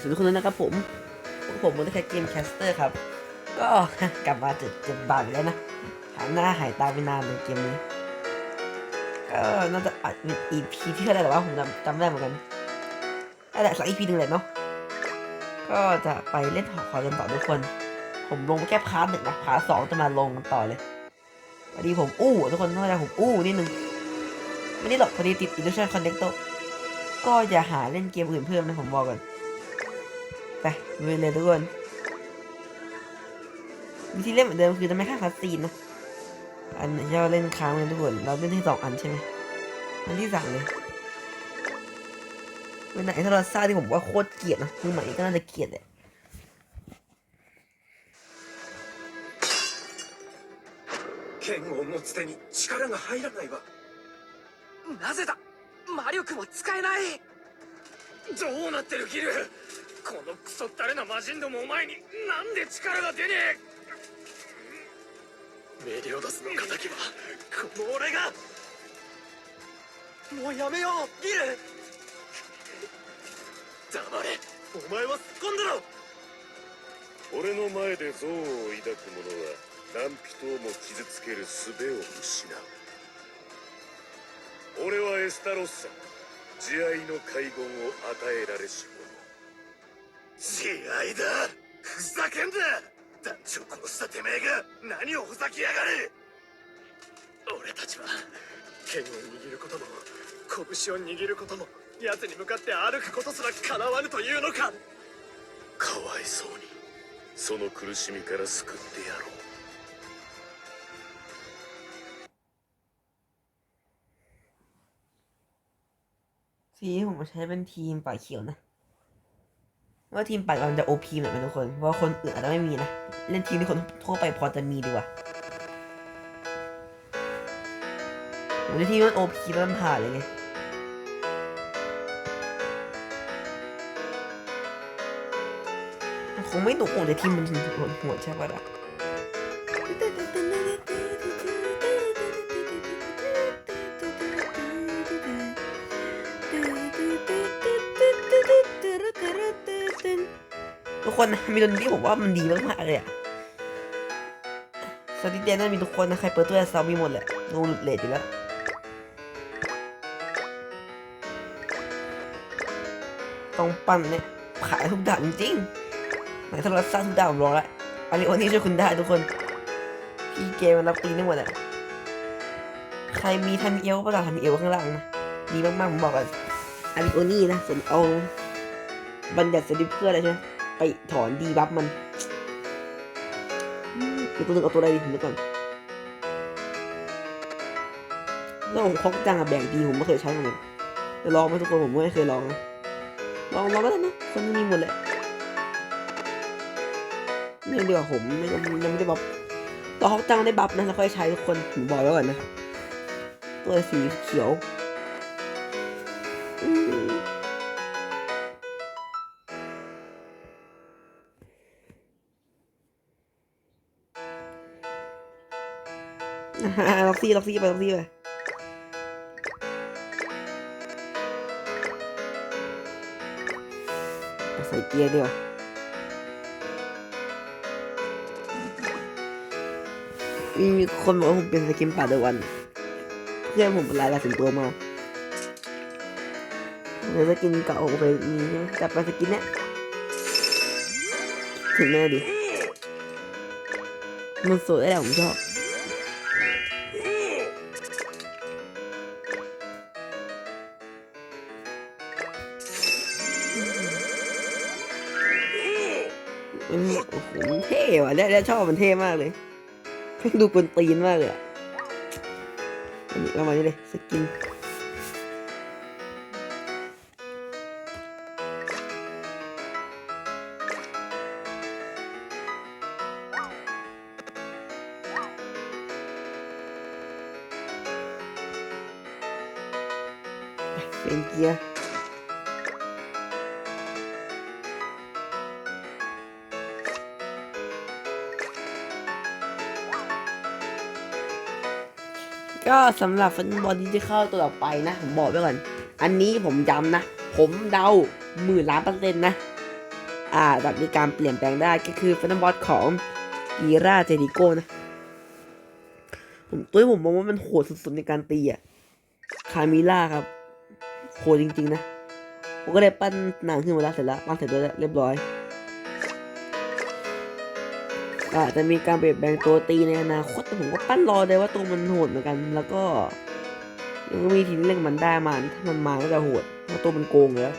สวัสดีทุกคนนะครับผมผมมูลแคเกมแคสเตอร์ครับ ก็กลับมาเจ็ดเจ็ดบาทอีกแล้วนะหายหน้าหายตาไปนานเลยเกมนี้ ก็น่าจะอัดเป็น EP ที่เท่าไหร่แต่ว่าผมจำจำไม่ได้เหมือนกันนั่นแหละสัก EP หนึ่งแหละเนาะ ก็จะไปเล่นหอคอยกันต่อทุกคน ผมลงแค่พาร์ทหนึ่งนะพาร์ทสองจะมาลงกันต่อเลยพอดีผมอู้ทุกคนต้องใจผมอู้นิดนึงไม่ได้หรอกพอดีติด Illusion Connector ก็อย่าหาเล่นเกมอื่นเพิ่มนะผมบอกก่อน ไปลุยเลยทุกคนวิธีเล่นเหมือนเดิมคือจะไม่ฆ่าคัสซีนนะ อันที่เราเล่นค้างเลยทุกคน เราเล่นที่สองอันใช่ไหมอันที่สามเลยเป็นไหนถ้าเราซ่าที่ผมว่าโคตรเกลียดนะมือใหม่ก็น่าจะเกลียดแหละ 剣を持つ手に力が入らないわなぜだ魔力も使えないどうなってるギル このクソったれな魔人どもお前になんで力が出ねえ。メリオダスの敵はこの俺が。もうやめようギル。黙れお前は突っ込んだろ。俺の前で憎悪を抱く者は何人をも傷つける術を失う。俺はエスタロッサ慈愛の海言を与えられし者。試合だ。ふざけんな。団長殺したてめえが何をふざけやがる。俺たちは剣を握ることも拳を握ることも奴に向かって歩くことすらかなわぬというのか。かわいそうにその苦しみから救ってやろう。所以我们才问题ヒ球ナ。 ว่าทีมป่ามันจะ OP เหมือนกันทุกคน เพราะว่าคนอื่นอาจจะไม่มีนะ เล่นทีมที่คนทั่วไปพอจะมีดีกว่าผมในทีมมัน OP แล้วมันผ่านเลยไงคงไม่หนุกโหดแต่ทีมมันถึงโหดโหดใช่ปะล่ะ คนนะมีดนตรีผมว่ามันดีมากๆเลยอะสติเดนนั่นมีทุกคนนะใครเปิดตัวซาวมีหมดแหละโนหลุดเลทอยู่แล้วต้องปั้นเนี่ยขายทุกด่านจริงๆหมายถ้าเราสร้าทุกด่านผมรอแล้วอันนี้วันนี้ช่วยคุณได้ทุกคน พี่เกมมันรับตีนได้หมดอะใครมีทันเอลประกาศทันเอลข้างล่างนะดีมากๆผมบอกกันอาริโอนี่นะส่วนเอาบัญญัติสติเพื่ออะไรใช่ไหม ไปถอนดีบัฟมันอีกตัวหนึงเอาตัวอะไรดีผมดูก่อนแล้วผมคอกจังอะแบกดีผมไม่เคยใช้เหมือนกันจะลองไหมทุกคนผมไม่เคยลองนะลองลองก็ได้นะคนมันมีหมดแหละนี่เดียวาผมไม่ยังยังไม่ได้บัฟต่อฮอกจังได้บัฟนะแล้วค่อยใช้ทุกคนผมบอกไว้ก่อนนะ ตัวสีเขียว ซี่ล็อกซี่ไปล็อกซี่ไปใส่เกียร์ดีกว่ามีคนบอกว่าผมเป็นสกินป่าเดวัน เพื่อนผมเป็นลายลายสิงตัวมาเดี๋ยวสกินเก่าผมเคยมีจับไปสกินเนี้ยถึงแน่ดิ มันสวยแหละผมชอบะเนี่ยเนี่ยชอบมันเท่มากเลยแม่งดูกวนตีนมากเลยอะอันนี้ประมาณนี้เลยสกินเป็นเกียร์ ก็สำหรับฟุตบอลดิจิทัลตัวต่อไปนะผมบอกไว้ก่อน อันนี้ผมย้ำนะ ผมเดาหมื่นล้านเปอร์เซ็นต์นะ อ่าแบบมีการเปลี่ยนแปลงได้ก็คือฟันบอสของกีราเจริโกนะผมตัวผมมองว่ามันโหดสุดๆในการตีอะคามิล่าครับโหดจริงๆนะผมก็เลยปั้นนางขึ้นมาแล้วเสร็จแล้วปั้นเสร็จแล้วเรียบร้อย อาจจะมีการเปลี่ยนแปลงตัวตีในอนาคตแต่ผมก็ปั้นรอเลยว่าตัวมันโหดเหมือนกัน แล้วก็ยังมีทีมเล่นมันได้มาถ้ามันมาก็จะโหดเพราะตัวมันโกงแล้ว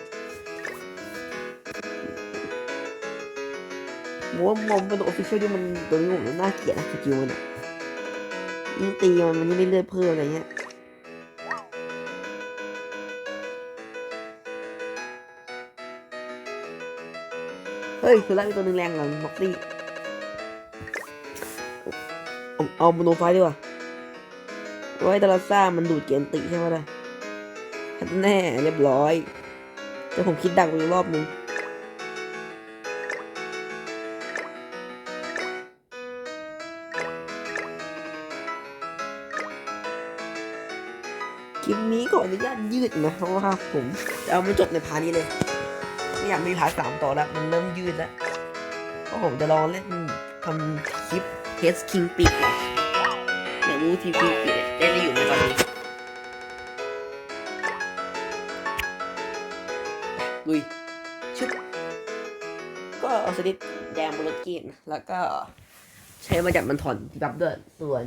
ผมว่ามองเป็นตัวออฟฟิเชียลที่มันตัวนี้ผมน่าเกลียดนะสกิลมันอยิ่งตีมันมันยิ่งได้เลือดเพิ่มอะไรเงี้ยเฮ้ยคือร่างมีตัวหนึ่งแรงกว่าม็อกซี่ เอาโมโนไฟดีกว่าไว้ดาราซ่ามันดูดเกียนติใช่ไหมล่ะแน่เรียบร้อย แต่ผมคิดดักไปรอบนึงคลิปนี้ก็อนุญาตยืดนะเพราะว่าผมจะเอามาจบในพาร์ทนี้เลย ไม่อยากมีพาร์ทสามต่อแล้วมันเริ่มยืดแล้วเพราะผมจะลองเล่นทำคลิป ฮสคิงปีกอยากรู้ทีพีปีกเล่นได้อยู่ในตอนนี้ลุยชุบก็เอาสลิดแดงบนรถเกนแล้วก็ใช้มาจับมันถอนดับด้วยส่วน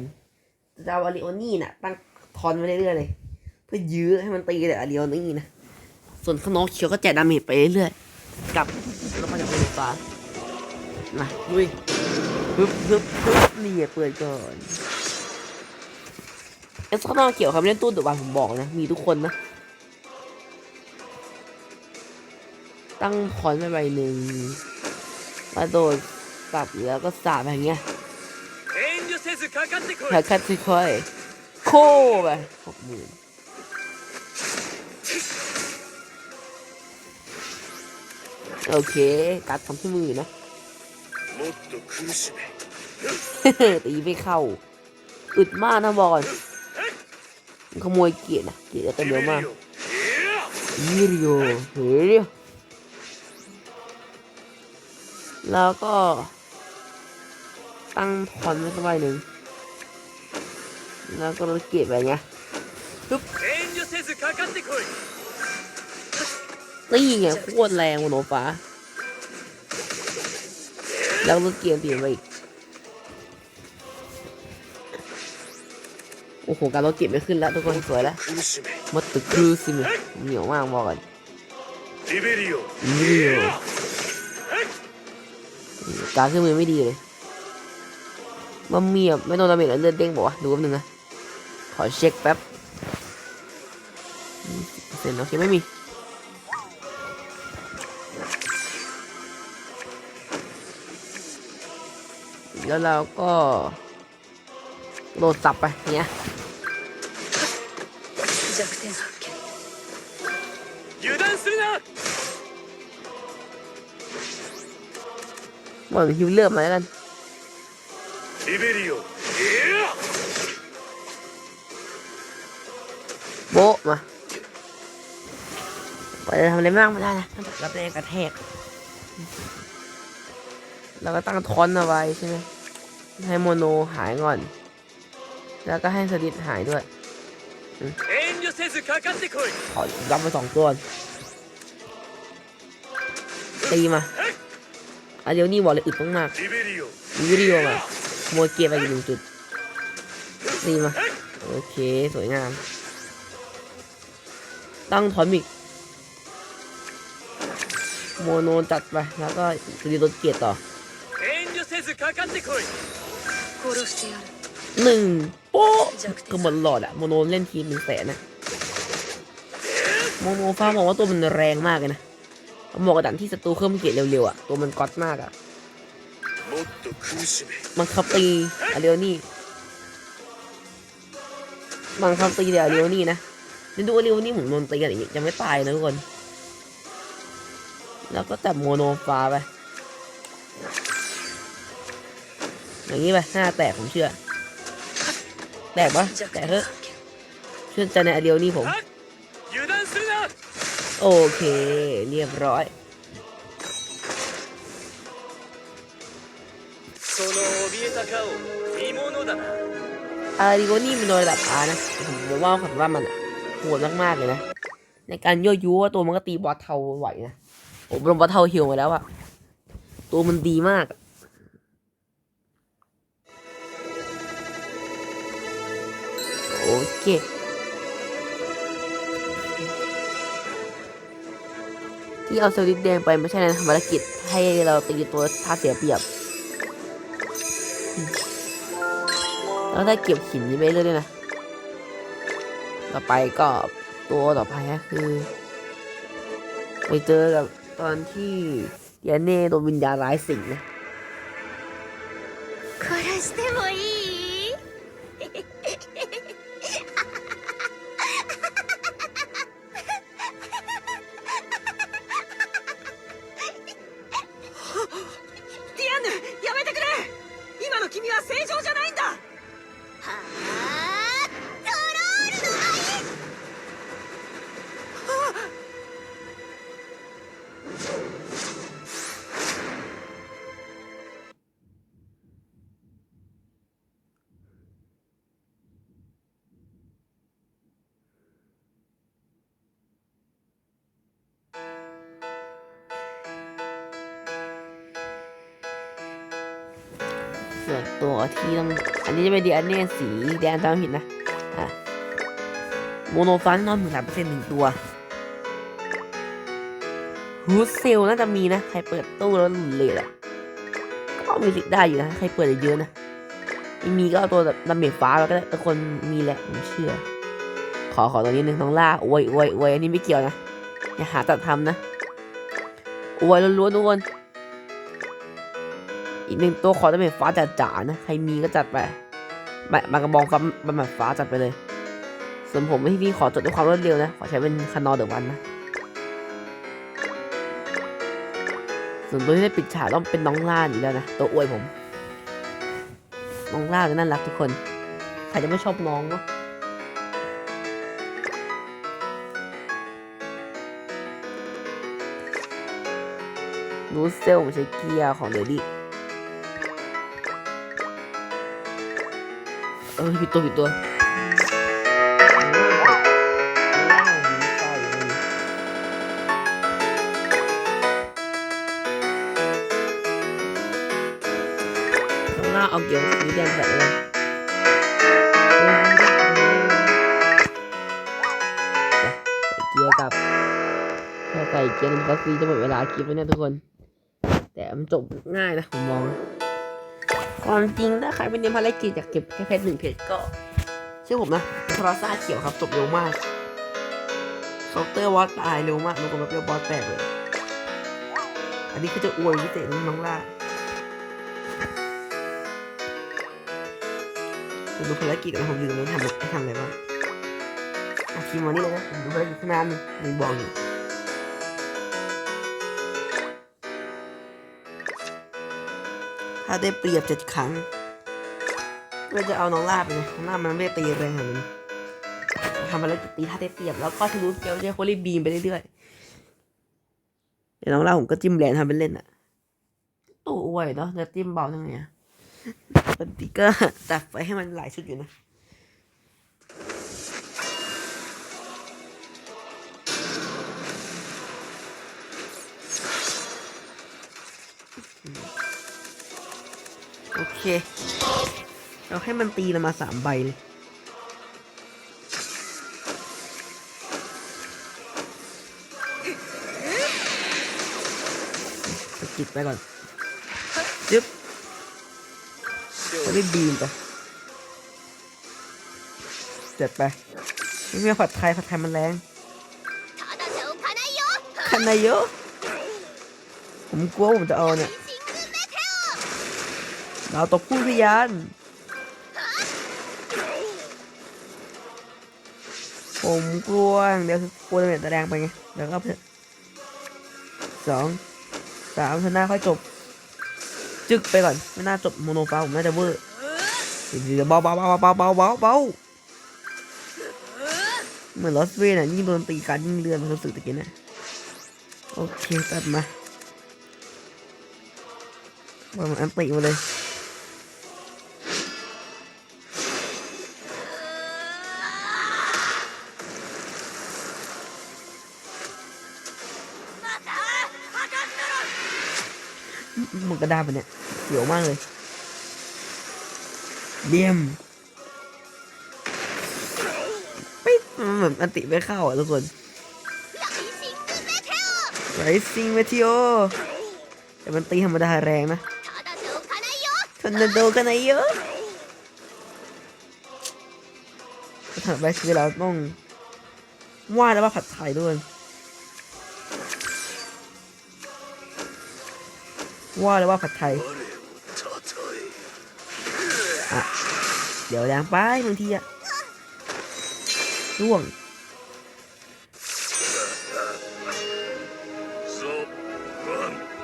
จาวาริโอนี่น่ะ ตั้งทอนไว้เรื่อยๆเลย เพื่อยื้อให้มันตีแต่อาริโอนี่นะ ส่วนข้างนอกเขียวก็แจกดาเมจไปเรื่อยๆกับแล้วก็จะเป็นฟ้ามาลุยปึ๊บปึ๊บปึ๊บ เรียเปิดก่อนเอสข้างนอกเกี่ยวครับเล่นตู้เดอะวันผมบอกนะ มีทุกคนนะ ตั้งคอนไปใบหนึ่งมาโดดสับแล้วก็สาบอย่างเงี้ยถ้าคัดสิค่อยโค้ไปหกหมื่นโอเค การทำที่มือนะ ตีไม่เข้า อึดมากนะบอลขโมยเกียร์นะเกียร์จเต็มเยอะมากยิรียวเฮ้ยแล้วก็ ตั้งทอนไว้สักใบหนึ่งแล้วก็ลดเกียร์ไปไงปึ๊บนี่ไงโคตรแรงวันโนฟ้า แล้วลดเกียร์เตีไปอีก โอ้โห การรถเก็บไม่ขึ้นแล้วทุกคนสวยแล้วมัตึตครูซิมเหนียวมากบอกก่อนเบริโการขึ้นมือไม่ดีเลยมัมมี่ไม่โดนดาเมจแล้วเลือดเด้งบอกว่าดูแป๊บนึงนะ ขอเช็คแป๊บเสร็นโอเคไม่มีแล้วเราก็ โหลดสับไปเนี้ยเหมือนฮิวเลือมอะไรนั่นโบมาไปทำอะไรไม่ไไม่ได้นะรับแรงกระแทกแล้วก็ตั้งทอนเอาไว้ใช่ไหมให้โมโนหายก่อน แล้วก็ให้สลิดหายด้วยขอรับมาสองตัว ตีมาอาเดี๋ยวนี่บอกเลยอึดมากๆวิดีโอมาโมเกียไปอีกหนึ่งจุดตีมา โอเค สวยงาม ตั้งทอมิก โมโนจัดไป แล้วก็ตีรถเกียร์ต่อหนึ่ง ป๊ะก็หมืนหลอดอะโมโนเล่นทีเป็นแสนนะโมโนฟ้ามองว่าตัวมันแรงมากเลยนะเหมาะกระดันที่ศัตรูเพิ่มเกียรเร็วๆอะตัวมันก๊อตมากอะมังคับตีอะเรียวนี่มังคับตีเดี๋ยวเรียวนี่นะเดี๋ยวดูเรียวนี่เหมือนโดนตีกันอย่างนี้ยังไม่ตายนะทุกคน แล้วก็แต่โมโนฟ้าไปอย่างนี้ไปห้าแตกผมเชื่อ แตกปะแตกเถอะชื่นใจในอเดียวนี่ผม โอเค เรียบร้อยอาริโกนี่มันโดนระดับอานะผมว่าผมว่ามันโหดมากๆเลยนะ ในการยั่วยุตัวมันก็ตีบอสเทาไหวนะผมลงบอสเทาฮิวมาแล้วอะตัวมันดีมาก โอเค ที่เอาเซลล์ดิสแดงไปไม่ใช่ในภารกิจให้เราตีตัวท่าเสียเปรียบ แล้วได้เก็บหินนี้ไปเรื่อยๆนะ ต่อไปก็ตัวต่อไปก็คือ ไปเจอกับตอนที่เดียเน่โดนวิญญาณร้ายสิงนะ 殺してもいい ทีต้องอันนี้จะเป็นดียเน่สีแดงจำไม่ผิดนะอะโมโนฟันนอนถึงสามเปอร์เซ็นต์หนึ่งตัวฮูดเซลน่าจะมีนะ ใครเปิดตู้แล้วหลุดเลยอะก็มีสิทธิ์ได้อยู่นะ ใครเปิดเยอะนะไม่มีก็เอาตัวแบบดาเมจฟ้าแล้วก็ได้แต่คนมีแหละผมเชื่อ ขอขอตัวนี้หนึ่งน้องล่าอวยอวยอวยอันนี้ไม่เกี่ยวนะ อย่าหาตัดทำนะอวยล้วนๆทุกคน อีกหนึ่งตัวขอจะเป็นฟ้าจ๋าๆนะใครมีก็จัดไปมามากระบองฟ้ามันแบบฟ้าจัดไปเลย ส่วนผมที่นี่ขอจดด้วยความรวดเร็วนะ ขอใช้เป็นคานอเดอะวันนะ ส่วนตัวที่ได้ปิดฉากต้องเป็นน้องล่าอยู่แล้วนะ ตัวอวยผม น้องล่าก็น่ารักทุกคน ใครจะไม่ชอบน้องเนาะนูเซลผมใช้เกียร์ของเดดี้ เออผิดตัวผิดตัวข้างหน้าเอาเกียร์สีแดงใส่เลยใส่เกียร์กับถ้าใส่เกียร์หนึ่งก็ซีจะหมดเวลาคลิปแล้วเนี่ยทุกคน แต่มันจบง่ายนะผมมอง ความจริงถ้าใครเป็นเนมภารกิจอยากเก็บแค่เพชรหนึ่งเพชรก็เชื่อผมนะทราซ่าเขียวครับจบเร็วมากเคาน์เตอร์วอสตายเร็วมากดูกันแบบเร็วบอสแตกเลย อันนี้คือจะอวยพิเศษน้องล่าดูภารกิจกันผมอยู่ตรงนี้ทำทำอะไรบ้างอาทีมวันนี้เลยนะผมดูภารกิจข้างหน้านี่มีบอกอยู่ ถ้าได้เปรียบเจ็ดครั้งก็จะเอาน้องลาบไปเลยน้องลาบมันไม่ตีแรงขนาดนี้ทำอะไรตีถ้าได้เปรียบแล้วก็ทะลุเกลเจโคลี่บีมไปเรื่อยๆเดี๋ยวน้องลาบผมก็จิ้มแรงทำเป็นเล่นอะตู้อวยเนาะจะจิ้มเบาทั้งไงอะปกติก็ตัดไฟให้มันหลายชุดอยู่นะ โอเคเราให้มันตีเรามาสามใบเลยสกิดไปก่อนจึ๊บได้บีมไปเจ็บไปไม่มีผัดไทยผัดไทยมันแรงคันนายโยผมกลัวผมจะเอาเนี่ย ดาวตกผู้พิยานผมกลัวอย่างเดียวคือกลัวจะเน็ตะแรงไปไงเดี๋ยวก็เถอะสองสามชนะค่อยจบ จึกไปก่อน ไม่น่าจบโมโนฟ้าผมน่าจะเวอร์เดี๋ยวเบาเบาเบาเบาเบาเบาเบาเหมือนลอสเวนอะยิ่งโดนตีการยิ่งเลื่อนมันรู้สึกตะกี้นะโอเคตัดมาว่ามันอันติมาเลย กระดาษปเนี่ยเขียวมากเลยเดียมไปเหมือนอันติไม่เข้าอะทุกคนไรซิงเมทิโอแต่มันตีธรรมดาแรงนะทอร์นาโดกันไหเยอะสถานไปคือเราต้องว่าแล้วว่าผัดไทยด้วย ว่าเลยว่าผัดไทยเดี๋ยวแรงไปบางทีอะร่วง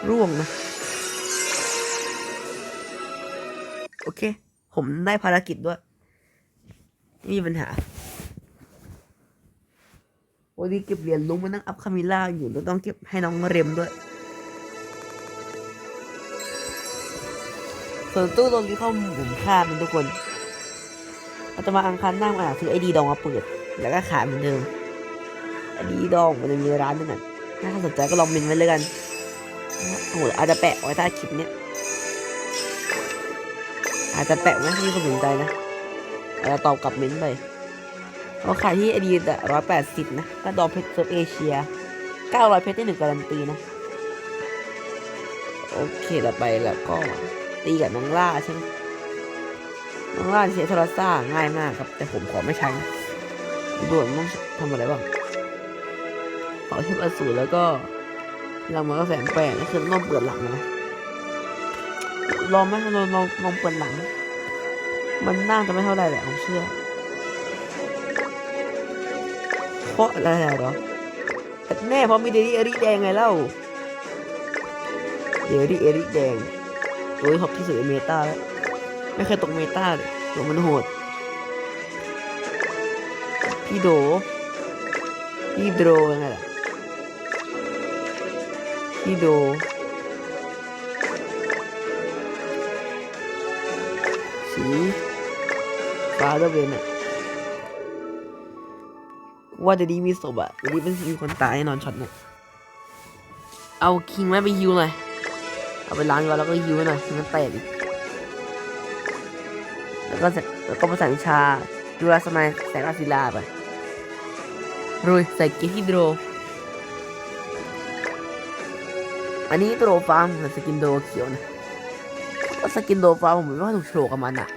ร่วงนะ โอเค ผมได้ภารกิจด้วยไมีปัญหาวันนี้เก็บเหรียญลุงมานั่งอัพคามิล่าอยู่แล้วต้องเก็บให้น้องเรมด้วย ส่วนตู้ตรงนี้เข้าหมุนค่ามันทุกคนอาตมาอังคารหน้ามาซื้อไอดีดองมาเปิด แล้วก็ขายเหมือนเดิมไอดีดองมันจะมีร้านหนึงอะถ้าสนใจก็ลองเมนไว้เลยกันโอ้โหอาจจะแปะไว้ใต้คลิปเนี้ยอาจจะแปะไว้ให้คนสนใจนะอาจจะตอบกลับเม้นต์ไปเขาขายที่ไอดีแต่ร้อยแปดสิบนะก็ดอมเพชรเซิร์ฟเอเชียเก้าร้อยเพชรได้หนึ่งการันตีนะ โอเคต่อไปแล้วก็ ตีกับน้องล่าใช่ไหมน้องล่าใช้ทรศัพท์ง่ายมากครับ แต่ผมขอไม่ใช้นะดูว่ามันต้องทำอะไรบ้างขอเทพอสูรแล้วก็เรามันก็แสนแปลกก็คือต้องเปิดหลังนะลองไหมลองลองลองเปิดหลัง มันน่าจะไม่เท่าไหร่แหละผมเชื่อเพราะอะไรเหรอแน่เพราะมีเดลี่เอริแดงไงเล่าเดลี่เอริแดง ตัวที่ท็อปที่สุดเมตาแล้ว ไม่เคยตกเมตาเลยตัวมันโหด พี่โด พี่โดยังไงล่ะ พี่โด สีฟ้าแล้วเวนอะว่าเดี๋ยวนี้มีศพอะเดี๋ยวนี้เป็นมีคนตายแน่นอนช็อตเนี่ยเอาคิงแม่ไปฮิวหน่อย เอาไปล้างก่อนแล้วก็ฮิวไว้หน่อยมันแตกอีกแล้วก็แล้วก็ประสานวิชาดูแลสมัยแสงอาศิลาไปรุยใส่เกียร์ฮิโดรอันนี้ตัวโดฟ้ามือนสกินโดเขียวนะก็สกินโดฟ้าผมไม่ค่อยถูกโฉลกกับมันอะ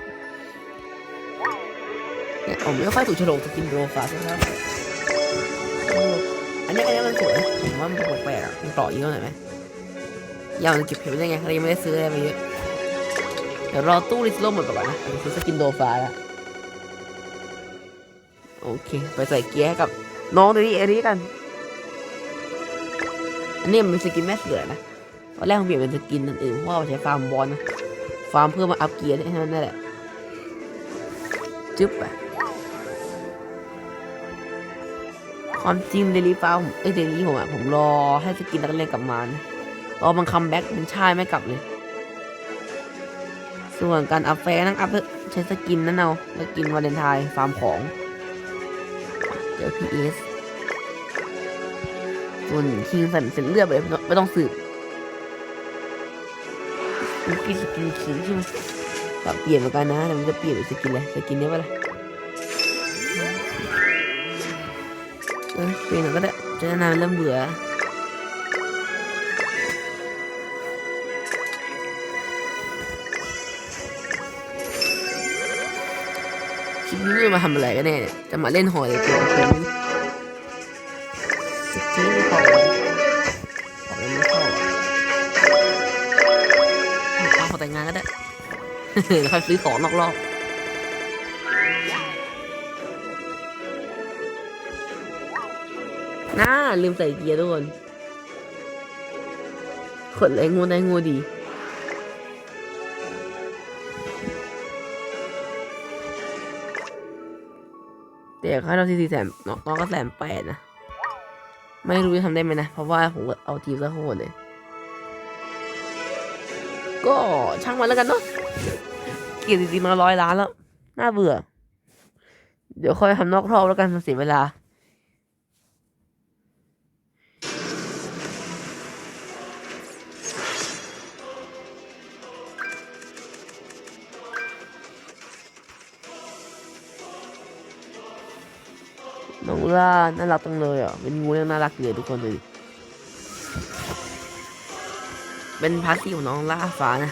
เนี่ยผมไม่ค่อยถูกโฉลกสกินโดฟ้าสักเท่ไหร่เอออันนี้อันนี้มันสวยนะผมว่ามันแปลกๆอะมันต่อเยอะหน่อยไหม ยาวมันเก็บเพชรได้ไงเรายังไม่ได้ซื้ออะไรมาเยอะเดี๋ยวรอตู้ริสโลหมดก่อนนะซื้อสกินโดฟ้าละโอเค ไปใส่เกียร์ให้กับน้องเดลี่เอริกันอันนี้มันเป็นสกินแม่เสือนะตอนแรกผมเปลี่ยนเป็นสกินนั่นเพราะว่าเราใช้ฟาร์มบอลนะฟาร์มเพื่อมาอัพเกียร์ให้นั่นแหละจึ๊บไปความจริงเดลี่ฟาร์มเอ้ยเดลี่ผมอะผมรอให้สกินนักเรียนกลับมานะ รอมันคัมแบ็กมันชายไม่กลับเลย ส่วนการอัพแฟร์นั่งอัพใช้สกินนั่นเอาสกินวาเลนไทน์ฟาร์มของเดี๋ยวพีเอสส่วนคิงสันเสร็จเลือดไปไม่ต้องสืบมันกินสกินคิงใช่ไหมปรับเปลี่ยนเหมือนกันนะแต่มันจะเปลี่ยนเป็นสกินอะไรสกินนี้ปะล่ะเออเปลี่ยนก็ได้จะนานเริ่มเบื่อ นี้จะมาทำอะไรกันแน่เนี่ยจะมาเล่นหอยเลยตัวคุณสกิลของของยังไม่เข้าอะเอาขอแต่งงานก็ได้เดี๋ยวค่อยซื้อของนอกรอบน่าลืมใส่เกียร์ทุกคนขนไรงูได้งูดี แต่ค่าเราสี่สี่แสนน้องน้องก็แสนแปดนะ ไม่รู้จะทำได้ไหมนะ เพราะว่าผมเอาทีมซะโหดเลย ก็ช่างมันแล้วกันเนาะ เกียรติมาร้อยล้านแล้ว น่าเบื่อ เดี๋ยวค่อยทำนอกรอบแล้วกันมันเสียเวลา น้องล่าน่ารักจังเลยอะเป็นงูที่น่ารักเลยทุกคนเลยเป็นพาร์ทที่ของน้องล่าฟ้านะ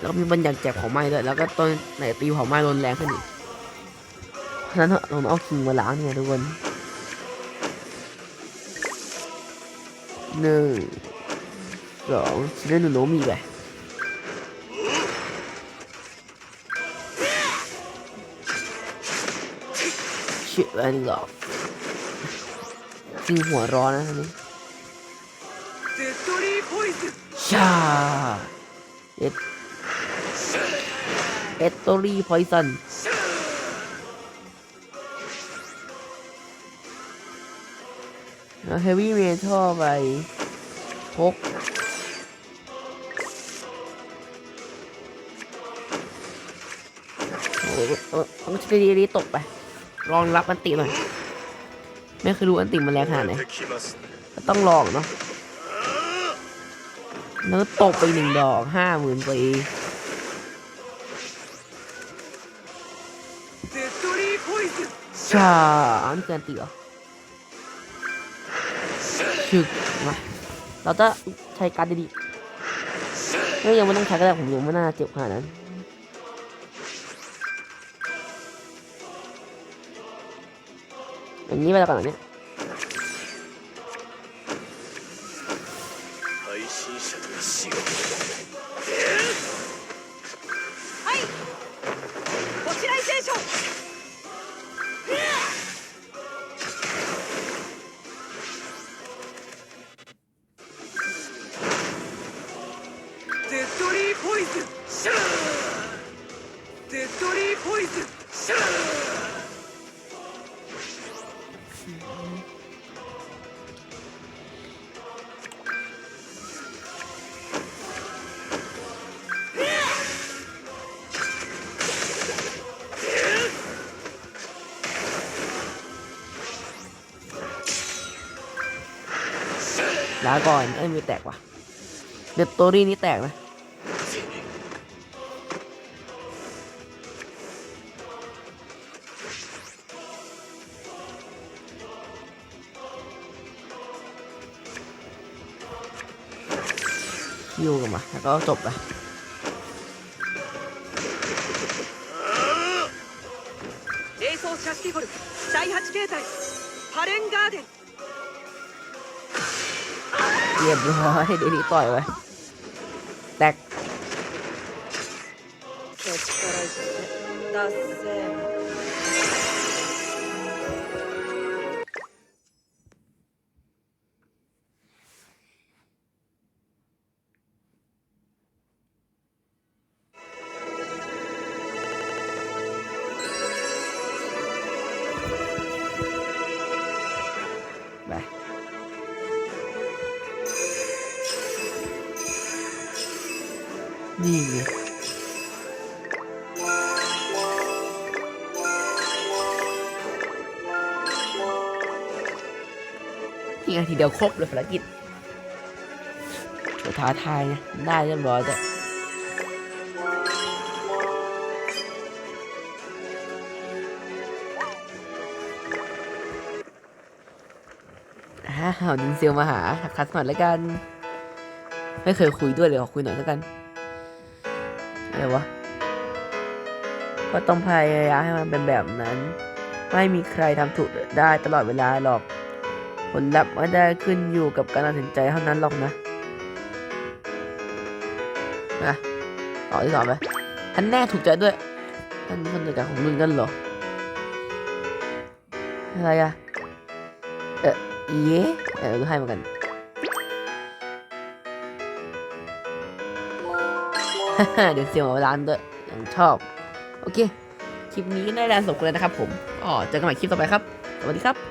แล้วมีบัญญัติแจกของไม้ด้วยแล้วก็ต้นไหนตีของไม้รุนแรงขึ้นอีกเพราะฉะนั้นเราต้องเอาคิงมาล้างเนี่ยทุกคนหนึ่งสองชิเล่นหนูโนมีไป ชื่ออะไรหรอฟิวหัวร้อนนะท่านนี้ชเอ็ดอรีพอยซันเฮวี่เมทัลไปพกโอ้โหต้องใช้ดีๆตกไป ลองรับอันติหน่อยไม่เคยรู้อันติมันแรงขนาดไหนต้องลองเนาะเนื้อตกไปหนึ่งดอกห้าหมื่นไปชาอันเกินติเหรอชึกมาเราจะใช้การดีๆไม่ยังไม่ต้องใช้ก็ได้ผมยังไม่น่าเจ็บขนาดนั้น 庭だからね。配信者との仕事。ลาก่อนเอ้ยไม่แตกว่ะ เดตโตรี่นี่แตกนะ คิวกันมาแล้วก็จบไป レイソーシャスティフォル第8形態パレンガーデン เรียบร้อยเดี๋ยวนี้ต่อยไปแตก เดียวครบเลยภารกิจท้าทายไงได้เรียบร้อยแต่อ้าวนินเซียวมาหาทักทักหน่อยแล้วกัน ไม่เคยคุยด้วยเลยขอคุยหน่อยแล้วกันอะไรวะ ก็ต้องพยายามให้มันเป็นแบบนั้น ไม่มีใครทำถูกได้ตลอดเวลาหรอก ผลลัพธ์ไม่ได้ขึ้นอยู่กับการตัดสินใจเท่านั้นหรอกนะมาต่อที่สองไปอันแน่ถูกใจด้วยอันนี้คนเดกันของมึงกันเหรอ อะไรอะเออเย้เออให้เหมือนกันเดี๋ยวเสียงหัวร้านด้วยยังชอบ โอเค คลิปนี้ได้แรงสมควรแล้วนะครับผมอ๋อเจอกันใหม่คลิปต่อไปครับ สวัสดีครับ